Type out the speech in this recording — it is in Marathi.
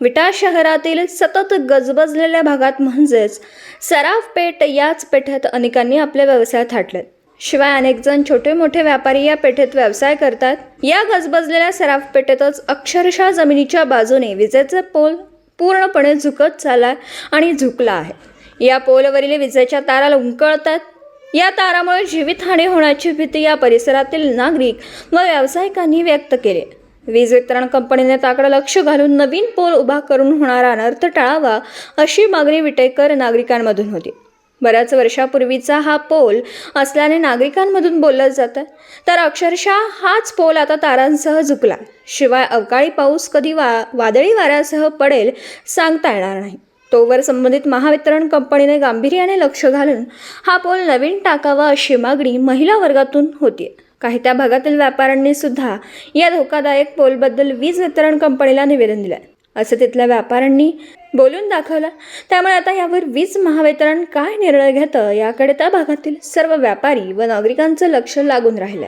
विटा शहरातील सतत गजबजलेल्या भागात म्हणजेच सराफ पेठ याच पेठेत अनेकांनी आपले व्यवसाय थाटलेत शिवाय अनेक जण छोटे मोठे व्यापारी या पेठेत व्यवसाय करतात. या गजबजलेल्या सराफ पेठेतच अक्षरशः जमिनीच्या बाजूने विजेचा पोल पूर्णपणे झुकत चालला आणि झुकला आहे. या पोलवरील विजेच्या तारा लुंकळतात या तारामुळे जीवितहानी होण्याची भीती या परिसरातील नागरिक व व्यावसायिकांनी व्यक्त केली. वीज वितरण कंपनीने त्याकडे लक्ष घालून नवीन पोल उभा करून होणारा अनर्थ टाळावा अशी मागणी विटेकर नागरिकांमधून होती. बऱ्याच वर्षापूर्वीचा हा पोल असल्याने नागरिकांमधून बोललं जातं. तर अक्षरशः हाच पोल आता तारांसह झुकला. शिवाय अवकाळी पाऊस कधी वा वादळी वाऱ्यासह पडेल सांगता येणार नाही. तोवर संबंधित महावितरण कंपनीने गांभीर्याने लक्ष घालून हा पोल नवीन टाकावा अशी मागणी महिला वर्गातून होती काही त्या भागातील व्यापाऱ्यांनी सुद्धा या धोकादायक पोलबद्दल वीज वितरण कंपनीला निवेदन दिलं असं तिथल्या व्यापाऱ्यांनी बोलून दाखवलं. त्यामुळे आता यावर वीज महावितरण काय निर्णय घेतं याकडे त्या भागातील सर्व व्यापारी व नागरिकांचं लक्ष लागून राहिलं